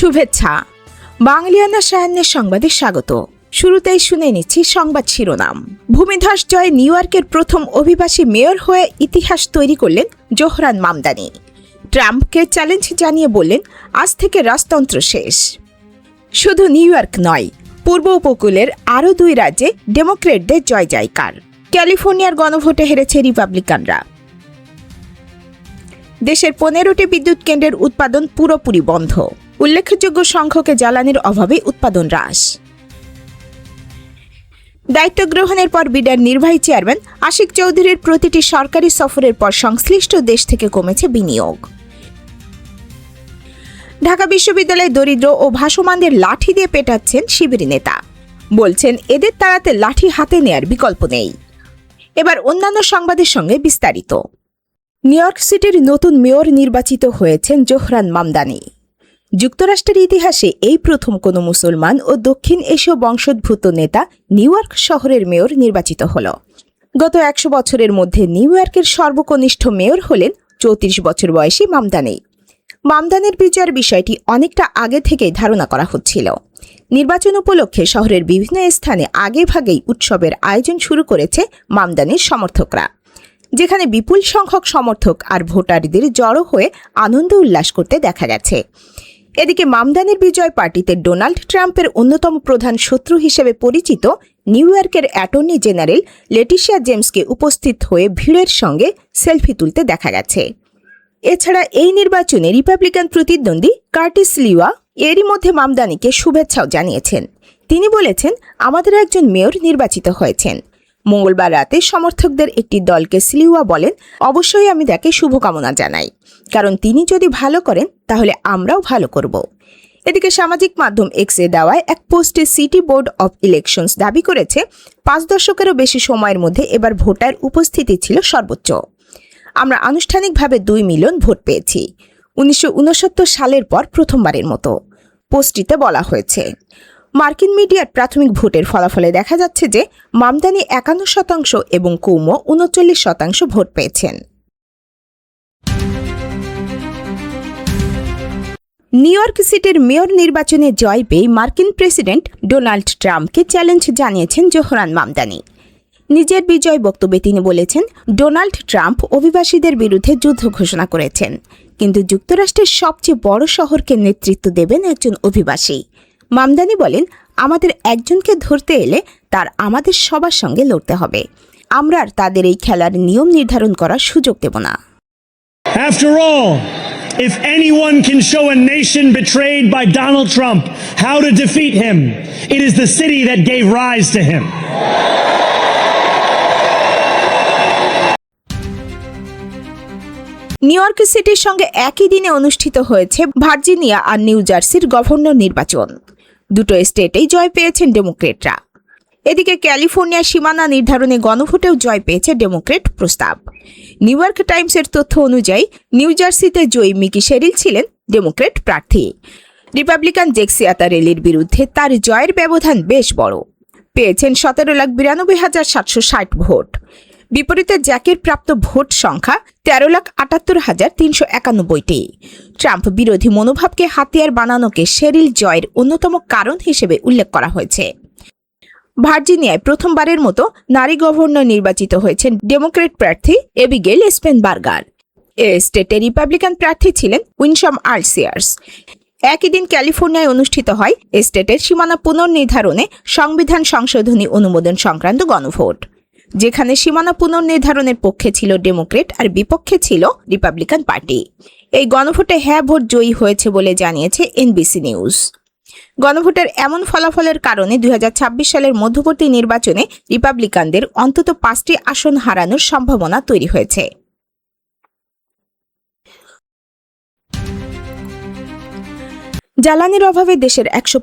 শুভেচ্ছা। বাংলিয়ানা সায়ান্নের সংবাদে স্বাগত। শুরুতেই শুনে নিচ্ছি সংবাদ শিরোনাম। ভূমিধস জয় নিউ ইয়র্কের প্রথম অভিবাসী মেয়র হয়ে ইতিহাস তৈরি করলেন জোহরান মামদানি। ট্রাম্পকে চ্যালেঞ্জ জানিয়ে বললেন, আজ থেকে রাজতন্ত্র শেষ। শুধু নিউ ইয়র্ক নয়, পূর্ব উপকূলের আরও দুই রাজ্যে ডেমোক্রেটদের জয় জয়কার। ক্যালিফোর্নিয়ার গণভোটে হেরেছে রিপাবলিকানরা। দেশের পনেরোটি বিদ্যুৎ কেন্দ্রের উৎপাদন পুরোপুরি বন্ধ। উল্লেখযোগ্য সংখ্যকে জ্বালানির অভাবে উৎপাদন হ্রাস। দায়িত্ব গ্রহণের পর বিডার নির্বাহী চেয়ারম্যান আশিক চৌধুরীর প্রতিটি সরকারি সফরের পর সংশ্লিষ্ট দেশ থেকে কমেছে বিনিয়োগ। ঢাকা বিশ্ববিদ্যালয়ে দরিদ্র ও ভাসমানদের লাঠি দিয়ে পেটাচ্ছেন শিবির নেতা। বলছেন, এদের তাড়াতে লাঠি হাতে নেয়ার বিকল্প নেই। এবার অন্যান্য সংবাদের সঙ্গে বিস্তারিত। নিউ ইয়র্ক সিটির নতুন মেয়র নির্বাচিত হয়েছেন জোহরান মামদানি। যুক্তরাষ্ট্রের ইতিহাসে এই প্রথম কোনো মুসলমান ও দক্ষিণ এশীয় বংশোদ্ভূত নেতা নিউ ইয়র্ক শহরের মেয়র নির্বাচিত হল। গত একশো বছরের মধ্যে নিউ ইয়র্কের সর্বকনিষ্ঠ মেয়র হলেন চৌত্রিশ বছর বয়সী মামদানি। মামদানের বিজয়ের বিষয়টি অনেকটা আগে থেকেই ধারণা করা হচ্ছিল। নির্বাচন উপলক্ষে শহরের বিভিন্ন স্থানে আগেভাগেই উৎসবের আয়োজন শুরু করেছে মামদানির সমর্থকরা। যেখানে বিপুল সংখ্যক সমর্থক আর ভোটারদের জড়ো হয়ে আনন্দ উল্লাস করতে দেখা গেছে। এদিকে মামদানির বিজয় পার্টিতে ডোনাল্ড ট্রাম্পের অন্যতম প্রধান শত্রু হিসেবে পরিচিত নিউ ইয়র্কের অ্যাটর্নি জেনারেল লেটিশিয়া জেমসকে উপস্থিত হয়ে ভিড়ের সঙ্গে সেলফি তুলতে দেখা গেছে। এছাড়া এই নির্বাচনে রিপাবলিকান প্রতিদ্বন্দ্বী কার্টিস লিওয়া এরই মধ্যে মামদানিকে শুভেচ্ছাও জানিয়েছেন। তিনি বলেছেন, আমাদের একজন মেয়র নির্বাচিত হয়েছেন। মঙ্গলবার রাতে সমর্থকদের একটি দলকে স্লিওয়া বলেন, অবশ্যই আমি তাকে শুভকামনা জানাই। কারণ তিনি যদি ভালো করেন, তাহলে আমরাও ভালো করব। এদিকে সামাজিক মাধ্যম এক্সে দেওয়ায় এক পোস্টে সিটি বোর্ড অব ইলেকশনস দাবি করেছে, পাঁচ দশকেরও বেশি সময়ের মধ্যে এবার ভোটার উপস্থিতি ছিল সর্বোচ্চ। আমরা আনুষ্ঠানিকভাবে দুই মিলিয়ন ভোট পেয়েছি। উনিশশো উনসত্তর সালের পর প্রথমবারের মতো। পোস্টটিতে বলা হয়েছে মার্কিন মিডিয়ার প্রাথমিক ভোটের ফলাফলে দেখা যাচ্ছে যে মামদানি একান্ন শতাংশ এবং কৌমো উনচল্লিশ শতাংশ ভোট পেয়েছেন। নিউ ইয়র্ক সিটির মেয়র নির্বাচনে জয় পেয়ে মার্কিন প্রেসিডেন্ট ডোনাল্ড ট্রাম্পকে চ্যালেঞ্জ জানিয়েছেন জোহরান মামদানি। নিজের বিজয় বক্তব্যে তিনি বলেছেন, ডোনাল্ড ট্রাম্প অভিবাসীদের বিরুদ্ধে যুদ্ধ ঘোষণা করেছেন, কিন্তু যুক্তরাষ্ট্রের সবচেয়ে বড় শহরকে নেতৃত্ব দেবেন একজন অভিবাসী। মামদানি বলেন আমাদের একজনকে ধরতে এলে তার আমাদের সবার সঙ্গে লড়তে হবে। আমরা আর তাদের এই খেলার নিয়ম নির্ধারণ করার সুযোগ দেব না। After all, if anyone can show a nation betrayed by Donald Trump how to defeat him, it is the city that gave rise to him. New York সিটির সঙ্গে একই দিনে অনুষ্ঠিত হয়েছে ভার্জিনিয়া আর নিউ জার্সির গভর্নর নির্বাচন। দুটো স্টেটেই জয় পেয়েছেন ডেমোক্রেটরা। এদিকে ক্যালিফোর্নিয়া সীমানা নির্ধারণে গণভোটেও জয় পেয়েছে ডেমোক্রেট প্রস্তাব। নিউ ইয়র্ক টাইমসের তথ্য অনুযায়ী, নিউ জার্সিতে জয়ী মিকি শেরিল ছিলেন ডেমোক্রেট প্রার্থী। রিপাবলিকান জেক্সিয়াতা রেলির বিরুদ্ধে তার জয়ের ব্যবধান বেশ বড়। পেয়েছেন সতেরো লাখ বিরানব্বই হাজার সাতশো ষাট ভোট। বিপরীতে জ্যাকের প্রাপ্ত ভোট সংখ্যা তেরো লাখ আটাত্তর হাজার তিনশো একানব্বইটি। ট্রাম্প বিরোধী মনোভাবকে হাতিয়ার বানানোকে শেরিল জয়ের অন্যতম কারণ হিসেবে উল্লেখ করা হয়েছে। ভার্জিনিয়ায় প্রথমবারের মতো নারী গভর্নর নির্বাচিত হয়েছেন ডেমোক্রেট প্রার্থী এবিগেল স্পেনবার্গার। এ স্টেটে রিপাবলিকান প্রার্থী ছিলেন উইনসম আর্সিয়ার্স একই দিন ক্যালিফোর্নিয়ায় অনুষ্ঠিত হয় স্টেটের সীমানা পুনর্নির্ধারণে সংবিধান সংশোধনী অনুমোদন সংক্রান্ত গণভোট। যেখানে সীমানা পুনর্নির্ধারণের পক্ষে ছিল ডেমোক্রেট আর বিপক্ষে ছিল রিপাবলিকান পার্টি। এই গণভোটে হ্যাঁ ভোট জয়ী হয়েছে বলে জানিয়েছে এনবিসি নিউজ। গণভোটের এমন ফলাফলের কারণে দু হাজার ছাব্বিশ সালের মধ্যবর্তী নির্বাচনে রিপাবলিকানদের অন্তত পাঁচটি আসন হারানোর সম্ভাবনা তৈরি হয়েছে। জ্বালানির অভাবে দেশের একশো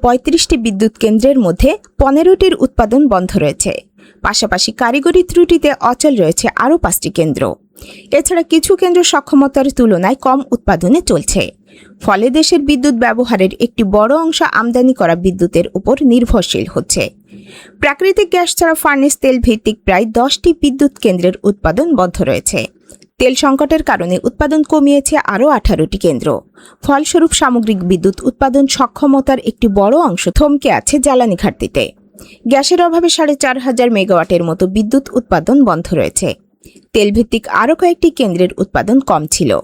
বিদ্যুৎ কেন্দ্রের মধ্যে পনেরোটির উৎপাদন বন্ধ রয়েছে। পাশাপাশি কারিগরি ত্রুটিতে অচল রয়েছে আরও পাঁচটি কেন্দ্র। এছাড়া কিছু কেন্দ্র সক্ষমতার তুলনায় কম উৎপাদনে চলছে। ফলে দেশের বিদ্যুৎ ব্যবহারের একটি বড় অংশ আমদানি করা বিদ্যুতের উপর নির্ভরশীল হচ্ছে। প্রাকৃতিক গ্যাস ছাড়া ফার্নেস তেল ভিত্তিক প্রায় দশটি বিদ্যুৎ কেন্দ্রের উৎপাদন বন্ধ রয়েছে। তেল সংকটের কারণে উৎপাদন কমিয়েছে আরও আঠারোটি কেন্দ্র। ফলস্বরূপ সামগ্রিক বিদ্যুৎ উৎপাদন সক্ষমতার একটি বড় অংশ থমকে আছে জ্বালানি ঘাটতিতে। গ্যাসের অভাবে সাড়ে চার হাজার মেগাওয়াটের মতো বিদ্যুৎ উৎপাদন বন্ধ রয়েছে। তেলভিত্তিক আরও কয়েকটি কেন্দ্রের উৎপাদন কম ছিল।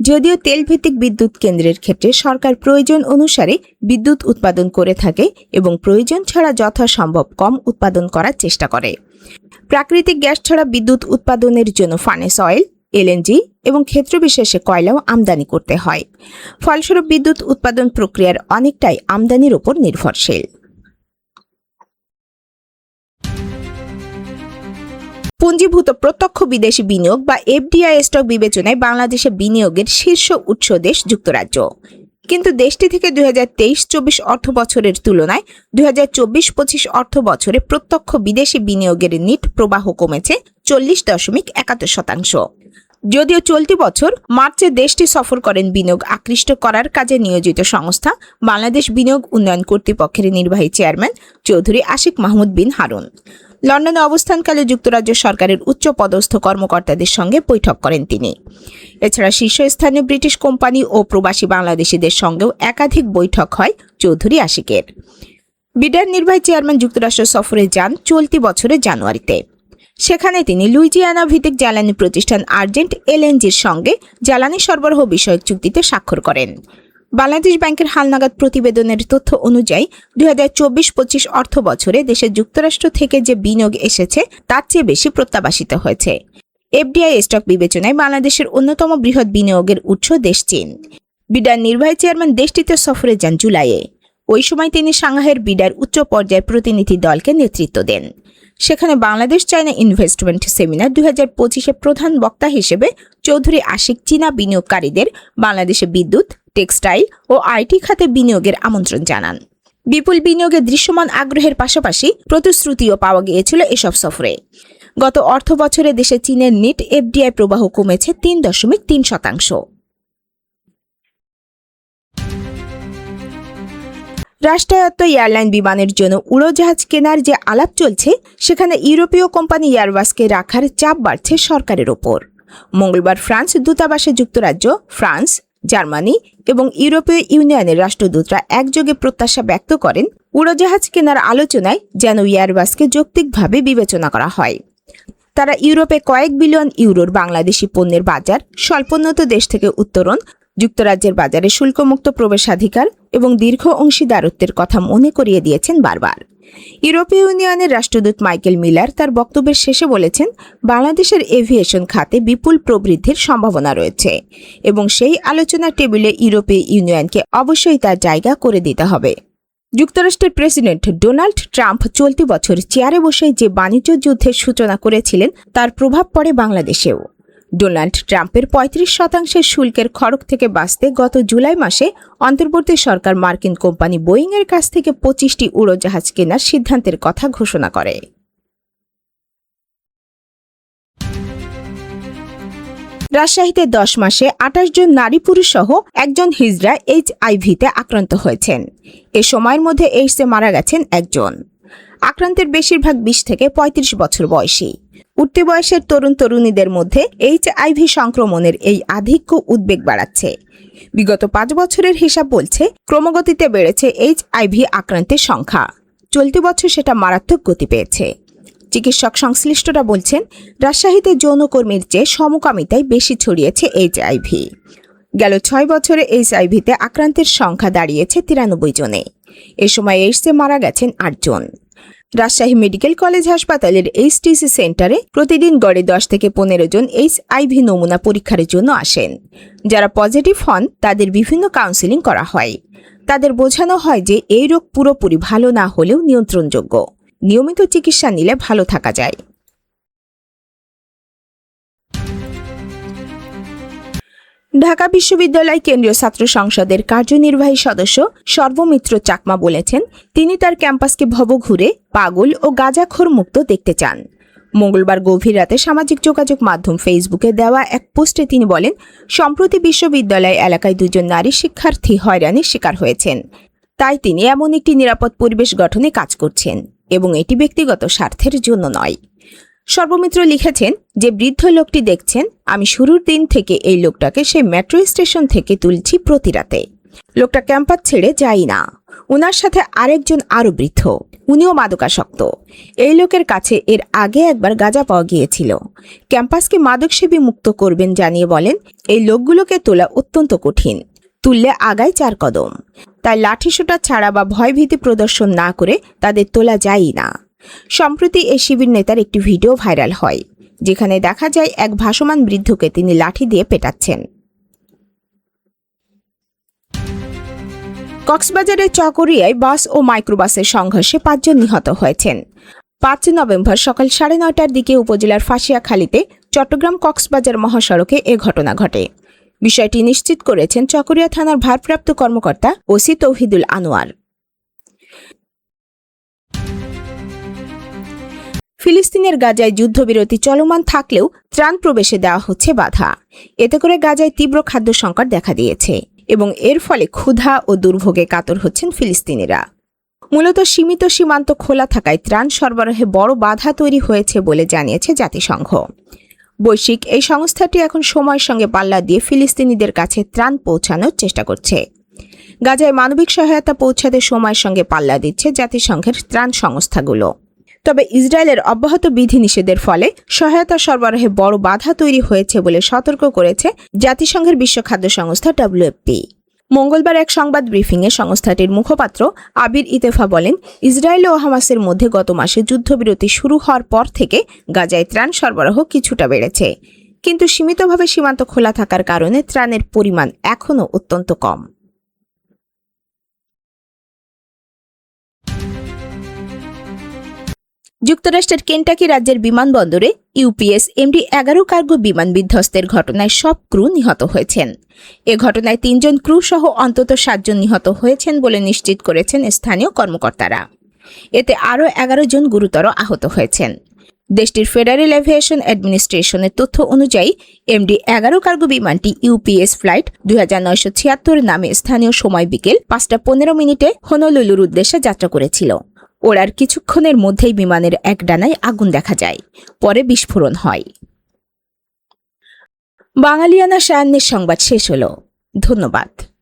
যদিও তেলভিত্তিক বিদ্যুৎ কেন্দ্রের ক্ষেত্রে সরকার প্রয়োজন অনুসারে বিদ্যুৎ উৎপাদন করে থাকে এবং প্রয়োজন ছাড়া যথাসম্ভব কম উৎপাদন করার চেষ্টা করে। প্রাকৃতিক গ্যাস ছাড়া বিদ্যুৎ উৎপাদনের জন্য ফানেস অয়েল এলএনজি এবং ক্ষেত্রবিশেষে কয়লাও আমদানি করতে হয়। ফলস্বরূপ বিদ্যুৎ উৎপাদন প্রক্রিয়ার অনেকটাই আমদানির উপর নির্ভরশীল। পুঞ্জীভূত প্রত্যক্ষ বিদেশি বিনিয়োগ বা এফডিআই স্টক বিবেচনায় বাংলাদেশে বিনিয়োগের শীর্ষ উৎস দেশ যুক্তরাজ্য। কিন্তু দেশটি থেকে দুই হাজার তেইশ চব্বিশ অর্থ বছরের তুলনায় দুই হাজার চব্বিশ পঁচিশ অর্থ বছরে প্রত্যক্ষ বিদেশি বিনিয়োগের নিট প্রবাহ কমেছে চল্লিশ দশমিক একাত্তর শতাংশ। যদিও চলতি বছর মার্চে দেশটি সফর করেন বিনিয়োগ আকৃষ্ট করার কাজে নিয়োজিত সংস্থা বাংলাদেশ বিনিয়োগ উন্নয়ন কর্তৃপক্ষের নির্বাহী চেয়ারম্যান চৌধুরী আশিক মাহমুদ বিন হারুন। লন্ডনে অবস্থানকালে যুক্তরাজ্য সরকারের উচ্চ পদস্থ কর্মকর্তাদের সঙ্গে বৈঠক করেন তিনি। এছাড়া শীর্ষস্থানীয় ব্রিটিশ কোম্পানি ও প্রবাসী বাংলাদেশিদের সঙ্গেও একাধিক বৈঠক হয় চৌধুরী আশিকের। বিডার নির্বাহী চেয়ারম্যান যুক্তরাষ্ট্র সফরে যান চলতি বছরের জানুয়ারিতে। সেখানে তিনি লুইজিয়ানা ভিত্তিক জ্বালানি প্রতিষ্ঠান আর্জেন্ট এলএনজির সঙ্গে জ্বালানি সরবরাহ বিষয়ক চুক্তিতে স্বাক্ষর করেন। বাংলাদেশ ব্যাংকের হালনাগাদ প্রতিবেদনের তথ্য অনুযায়ী দুই হাজার চব্বিশ পঁচিশ অর্থ বছরে দেশের যুক্তরাষ্ট্র থেকে যে বিনিয়োগ এসেছে, তার চেয়ে বেশি প্রত্যাবাসিত হয়েছে। এফডিআই স্টক বিবেচনায় বাংলাদেশের অন্যতম বৃহৎ বিনিয়োগের উৎস দেশ চীন। বিডার নির্বাহী চেয়ারম্যান দেশটিতে সফরে যান জুলাইয়ে। ওই সময় তিনি সাংহাইয়ের বিডার উচ্চ পর্যায়ের প্রতিনিধি দলকে নেতৃত্ব দেন। সেখানে বাংলাদেশ চায়না ইনভেস্টমেন্ট সেমিনার দুই হাজার পঁচিশে প্রধান বক্তা হিসেবে চৌধুরী আশিক চীনা বিনিয়োগকারীদের বাংলাদেশে বিদ্যুৎ টেক্সটাইল ও আইটি খাতে বিনিয়োগের আমন্ত্রণ জানান। বিপুল বিনিয়োগে দৃশ্যমান আগ্রহের পাশাপাশি প্রতিশ্রুতিও পাওয়া গিয়েছিল এসব সফরে। গত অর্থ বছরে দেশে চীনের নিট এফডিআই প্রবাহ কমেছে তিন দশমিক তিন শতাংশ। রাষ্ট্রায়ত্ত এয়ারলাইন বিমানের জন্য উড়োজাহাজ কেনার যে আলাপ চলছে, সেখানে ইউরোপীয় কোম্পানি এয়ারবাসকে রাখার চাপ বাড়ছে সরকারের ওপর। মঙ্গলবার ফ্রান্স দূতাবাসে যুক্তরাজ্য, ফ্রান্স জার্মানি এবং ইউরোপীয় ইউনিয়নের রাষ্ট্রদূতরা একযোগে প্রত্যাশা ব্যক্ত করেন, উড়োজাহাজ কেনার আলোচনায় যেন এয়ারবাসকে যৌক্তিকভাবে বিবেচনা করা হয়। তারা ইউরোপে কয়েক বিলিয়ন ইউরোর বাংলাদেশি পণ্যের বাজার, স্বল্পোন্নত দেশ থেকে উত্তরণ, যুক্তরাজ্যের বাজারে শুল্কমুক্ত প্রবেশাধিকার এবং দীর্ঘ অংশীদারত্বের কথা মনে করিয়ে দিয়েছেন বারবার। ইউরোপীয় ইউনিয়নের রাষ্ট্রদূত মাইকেল মিলার তার বক্তব্যের শেষে বলেছেন, বাংলাদেশের এভিয়েশন খাতে বিপুল প্রবৃদ্ধির সম্ভাবনা রয়েছে এবং সেই আলোচনা টেবিলে ইউরোপীয় ইউনিয়নকে অবশ্যই তার জায়গা করে দিতে হবে। যুক্তরাষ্ট্রের প্রেসিডেন্ট ডোনাল্ড ট্রাম্প চলতি বছর চেয়ারে বসে যে বাণিজ্য যুদ্ধের সূচনা করেছিলেন, তার প্রভাব পড়ে বাংলাদেশেও। ডোনাল্ড ট্রাম্পের পঁয়ত্রিশ শতাংশের শুল্কের খড়ক থেকে বাঁচতে গত জুলাই মাসে অন্তর্বর্তী সরকার মার্কিন কোম্পানি বোয়িংয়ের কাছ থেকে পঁচিশটি উড়োজাহাজ কেনার সিদ্ধান্তের কথা ঘোষণা করে। রাজশাহীতে দশ মাসে আঠাশ জন নারী পুরুষ সহ একজন হিজড়া এইচ আইভিতে আক্রান্ত হয়েছেন। এ সময়ের মধ্যে এইডসে মারা গেছেন একজন। আক্রান্তের বেশিরভাগ বিশ থেকে ৩৫ বছর বয়সী। উঠতি বয়সের তরুণ তরুণীদের মধ্যে এইচ আইভি সংক্রমণের এই আধিক্য উদ্বেগ বাড়াচ্ছে। বিগত পাঁচ বছরের হিসাব বলছে ক্রমগতিতে বেড়েছে এইচ আইভি আক্রান্তের সংখ্যা। চলতি বছর সেটা মারাত্মক গতি পেয়েছে। চিকিৎসক সংশ্লিষ্টরা বলছেন, রাজশাহীতে যৌনকর্মীর চেয়ে সমকামিতায় বেশি ছড়িয়েছে এইচআইভি গেল ছয় বছরে এইচআইভিতে আক্রান্তের সংখ্যা দাঁড়িয়েছে তিরানব্বই জনে। এ সময় এইডসে মারা গেছেন আটজন। রাজশাহী মেডিকেল কলেজ হাসপাতালের এইচটিসি সেন্টারে প্রতিদিন গড়ে দশ থেকে পনেরো জন এইচ আইভি নমুনা পরীক্ষার জন্য আসেন। যারা পজিটিভ হন, তাদের বিভিন্ন কাউন্সেলিং করা হয়। তাদের বোঝানো হয় যে এই রোগ পুরোপুরি ভালো না হলেও নিয়ন্ত্রণযোগ্য। নিয়মিত চিকিৎসা নিলে ভালো থাকা যায়। ঢাকা বিশ্ববিদ্যালয় কেন্দ্রীয় ছাত্র সংসদের কার্যনির্বাহী সদস্য সর্বমিত্র চাকমা বলেছেন, তিনি তার ক্যাম্পাসকে ভব ঘুরে পাগল ও গাঁজাখোর মুক্ত দেখতে চান। মঙ্গলবার গভীর রাতে সামাজিক যোগাযোগ মাধ্যম ফেসবুকে দেওয়া এক পোস্টে তিনি বলেন, সম্প্রতি বিশ্ববিদ্যালয় এলাকায় দুজন নারী শিক্ষার্থী হয়রানির শিকার হয়েছেন। তাই তিনি এমন একটি নিরাপদ পরিবেশ গঠনে কাজ করছেন এবং এটি ব্যক্তিগত স্বার্থের জন্য নয়। সর্বমিত্র লিখেছেন, যে বৃদ্ধ লোকটি দেখছেন, আমি শুরুর দিন থেকে এই লোকটাকে সেই মেট্রো স্টেশন থেকে তুলছি প্রতি রাতে। লোকটা ক্যাম্পাস ছেড়ে যাই না। উনার সাথে আরেকজন আরও বৃদ্ধ। উনিও মাদকাসক্ত। এই লোকের কাছে এর আগে একবার গাঁজা পাওয়া গিয়েছিল। ক্যাম্পাসকে মাদকসেবী মুক্ত করবেন জানিয়ে বলেন, এই লোকগুলোকে তোলা অত্যন্ত কঠিন। তুললে আগায় চার কদম। তাই লাঠিসোটা ছাড়া বা ভয়ভীতি প্রদর্শন না করে তাদের তোলা যায়ই না। সম্প্রতি এই শিবির নেতার একটি ভিডিও ভাইরাল হয়, যেখানে দেখা যায় এক ভাসমান বৃদ্ধকে তিনি লাঠি দিয়ে পেটাচ্ছেন। কক্সবাজারের চকরিয়ায় বাস ও মাইক্রোবাসের সংঘর্ষে পাঁচজন নিহত হয়েছেন। পাঁচ নভেম্বর সকাল সাড়ে নয়টার দিকে উপজেলার ফাঁসিয়াখালীতে চট্টগ্রাম কক্সবাজার মহাসড়কে এ ঘটনা ঘটে। বিষয়টি নিশ্চিত করেছেন চকরিয়া থানার ভারপ্রাপ্ত কর্মকর্তা ওসি তৌহিদুল আনোয়ার। ফিলিস্তিনের গাজায় যুদ্ধবিরতি চলমান থাকলেও ত্রাণ প্রবেশে দেওয়া হচ্ছে বাধা। এতে করে গাজায় তীব্র খাদ্য সংকট দেখা দিয়েছে এবং এর ফলে ক্ষুধা ও দুর্ভোগে কাতর হচ্ছেন ফিলিস্তিনিরা। মূলত সীমিত সীমান্ত খোলা থাকায় ত্রাণ সরবরাহে বড় বাধা তৈরি হয়েছে বলে জানিয়েছে জাতিসংঘ। বৈশ্বিক এই সংস্থাটি এখন সময়ের সঙ্গে পাল্লা দিয়ে ফিলিস্তিনিদের কাছে ত্রাণ পৌঁছানোর চেষ্টা করছে। গাজায় মানবিক সহায়তা পৌঁছাতে সময়ের সঙ্গে পাল্লা দিচ্ছে জাতিসংঘের ত্রাণ সংস্থাগুলো। তবে ইসরায়েলের অব্যাহত বিধিনিষেধের ফলে সহায়তা সরবরাহে বড় বাধা তৈরি হয়েছে বলে সতর্ক করেছে জাতিসংঘের বিশ্ব খাদ্য সংস্থা ডব্লিউএফপি মঙ্গলবার এক সংবাদ ব্রিফিংয়ে সংস্থাটির মুখপাত্র আবির ইতেফা বলেন, ইসরায়েল ও হামাসের মধ্যে গত মাসে যুদ্ধবিরতি শুরু হওয়ার পর থেকে গাজায় ত্রাণ সরবরাহ কিছুটা বেড়েছে। কিন্তু সীমিতভাবে সীমান্ত খোলা থাকার কারণে ত্রাণের পরিমাণ এখনও অত্যন্ত কম। যুক্তরাষ্ট্রের কেন্টাকি রাজ্যের বিমানবন্দরে ইউপিএস এমডি এগারো কার্গো বিমান বিধ্বস্তের ঘটনায় সব ক্রু নিহত হয়েছেন। এ ঘটনায় তিনজন ক্রু সহ অন্তত সাতজন নিহত হয়েছেন বলে নিশ্চিত করেছেন স্থানীয় কর্মকর্তারা। এতে আরও এগারো জন গুরুতর আহত হয়েছেন। দেশটির ফেডারেল এভিয়েশন অ্যাডমিনিস্ট্রেশনের তথ্য অনুযায়ী, এমডি এগারো কার্গো বিমানটি ইউপিএস ফ্লাইট দুই হাজার নয়শো ছিয়াত্তর নামে স্থানীয় সময় বিকেল পাঁচটা পনেরো মিনিটে হনলুলুর উদ্দেশ্যে যাত্রা করেছিল। ওড়ার কিছুক্ষণের মধ্যেই বিমানের এক ডানায় আগুন দেখা যায়। পরে বিস্ফোরণ হয়। বাঙালিয়ানা সায়ান্নের সংবাদ শেষ হল। ধন্যবাদ।